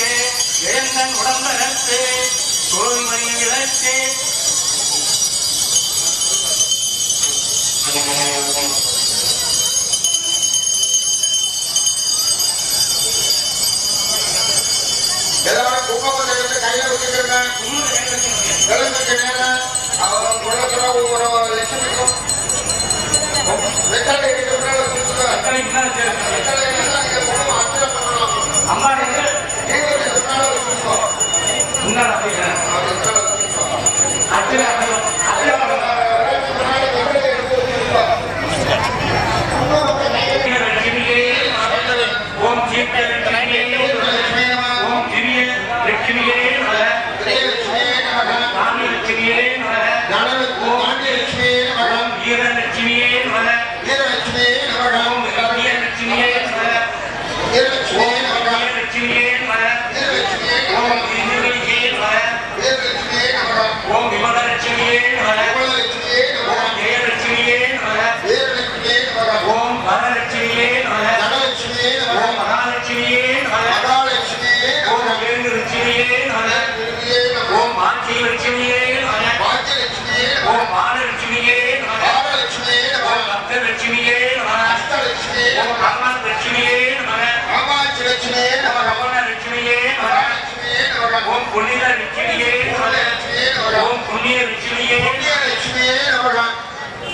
வேந்தன் உடம்பரத்து கோவிமணி விளக்கு எல்லாரும் குங்குமத்தை 장난 아니야.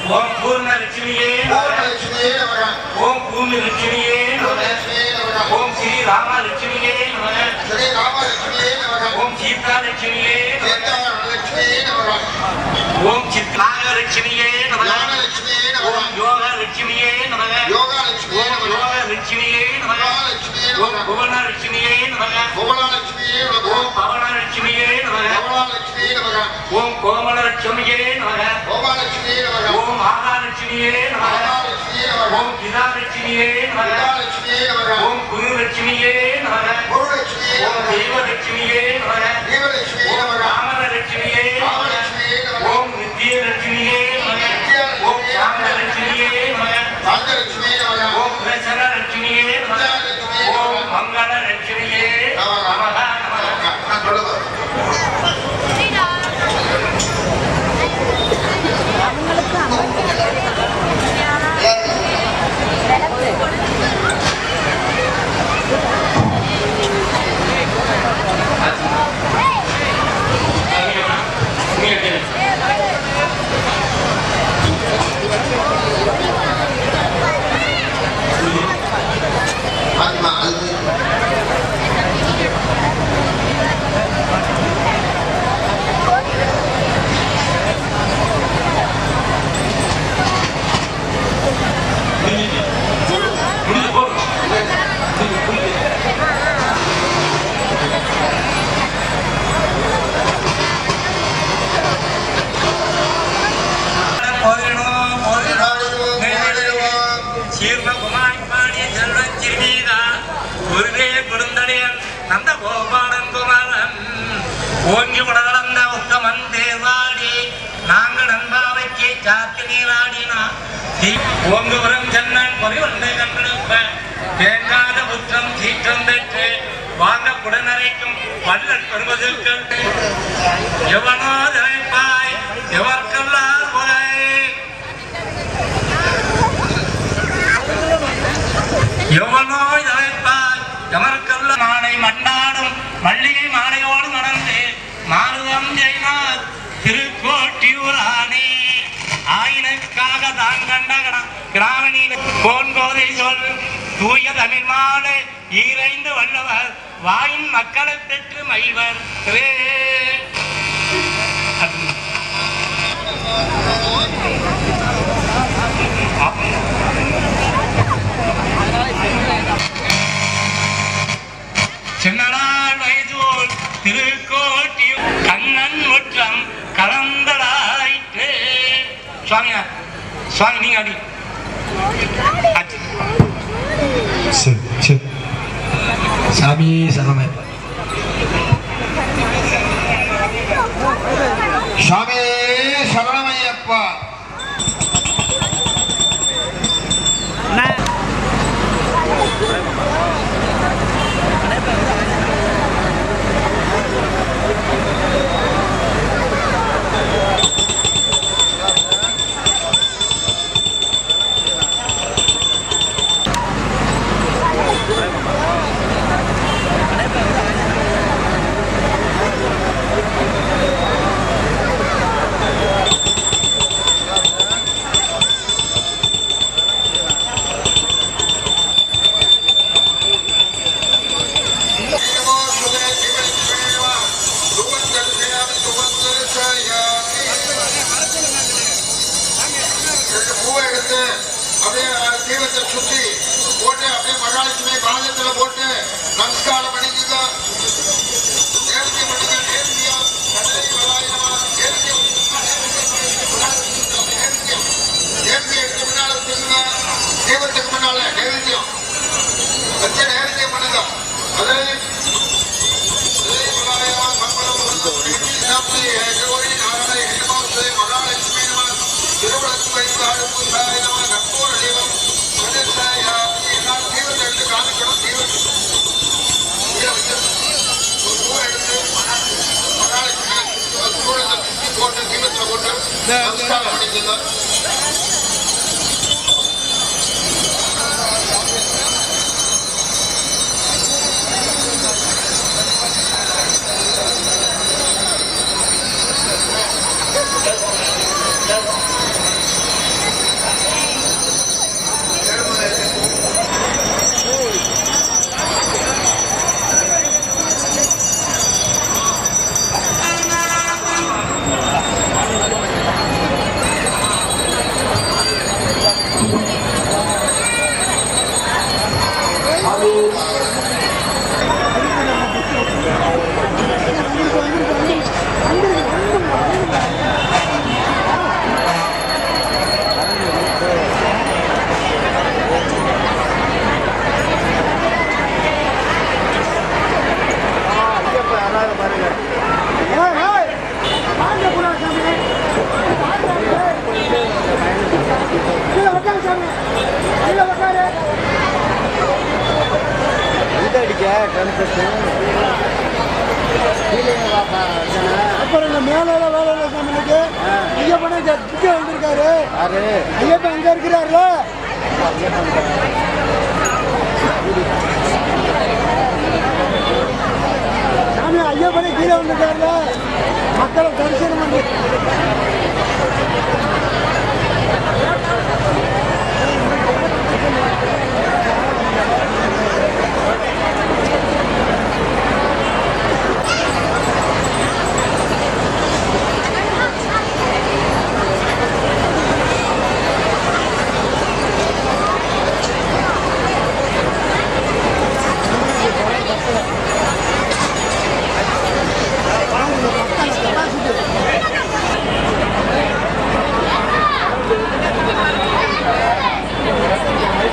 ஓம் பூர்ணலட்சுமியே நமः. ஓம் பூர்ணலட்சுமியே நமः. ஓம் ஸ்ரீ ராமலட்சுமியே நமக. ஸ்ரீ ராமலட்சுமியே நமः. ஓம் சீதாலட்சுமியே நமः. ஓம் நமக. ஞானலட்சுமியே ஓம் நமக. யோகாலட்சுமியே ஓம் நமக. மகாலட்சுமியே ஓம் நமः. புவனலட்சுமியே பவனலட்சுமியே நமக. ஓம் கோமலலட்சுமியே நமக கோபாலட்சுமியே நமக. ஓம் ஆகாலட்சுமியே நமக. ஓம் பிதாலட்சுமியே நமக. ஓம் குருலட்சுமியே நமக குருலட்சுமியே ஓம். தெய்வலட்சுமியே நமக. ராமலட்சுமியே நமக ராமலட்சுமியே நமக. ஓம் நித்யலட்சுமியே நமக ஓம் சாந்தலட்சுமியே நமக ராஜலட்சுமியே நமக. ஓம் பிரசன்னலட்சுமியே நமக ஓம் மங்களலட்சுமியே நமக நமக நான் சொல்லுவேன். ஆத்மா அல்வி. முடிஞ்சு போதும் போதிடணும் போதிடணும் நாடுவோம், நாடுவோம். சீர்மகுமாரி பாடிய செல்வன் சிறுமீதா குருவே குருந்தடையன் நந்த கோபாலன் குமாரன் ஓங்கி உடலந்த உத்தமன் தேவாடி நாங்கள் நண்பாவைக்கு சாத்து நீராடினா ஓங்குபுரம் சென்னன் ஒன்றை கண்டெடுப்ப தேங்காத புற்றம் சீற்றம் பெற்று வாங்க குடநரைக்கும் பல்லன் பெறுவதற்கு எவனோ நினைப்பாய் எவர்க்கும் எவனோ இழைப்பார் எமர்க்கல்ல மாலை மண்டாடும் மல்லிகை மாலையோடு நடந்து மாறுதம் ஜெயினார் திருக்கோட்டியூராணி. ஆயினுக்காக தான் கண்ட கிரா- கிராமணியில் கோன்கோதை சொல் தூய தமிழ் மாலை ஈரைந்து வல்லவர். வாயின் மக்களை பெற்று மகிழ்வர் ரே. சின்னலால் வயதோல் திருக்கோட்டி கண்ணன் முற்றம் கலந்தடாயிற்று சுவாமியா சுவாமி நீங்க அடி. சாமி சரணமைப்பா சாமி சரணமையப்பா. தீபத்துக்கு முன்னால நேர்த்தியம் வச்சு நேர்த்தியம் பண்ணுங்க. அதே அதே அப்புறம் இந்த மேல வேலை இல்லை சாமிக்கு ஐயப்பனே ஜட்ஜு வந்திருக்காரு ஐயப்பன் அங்க இருக்கிறாருல. சாமி ஐயப்பனே கீழே வந்திருக்காருல. மக்களை தரிசனம் பண்ணி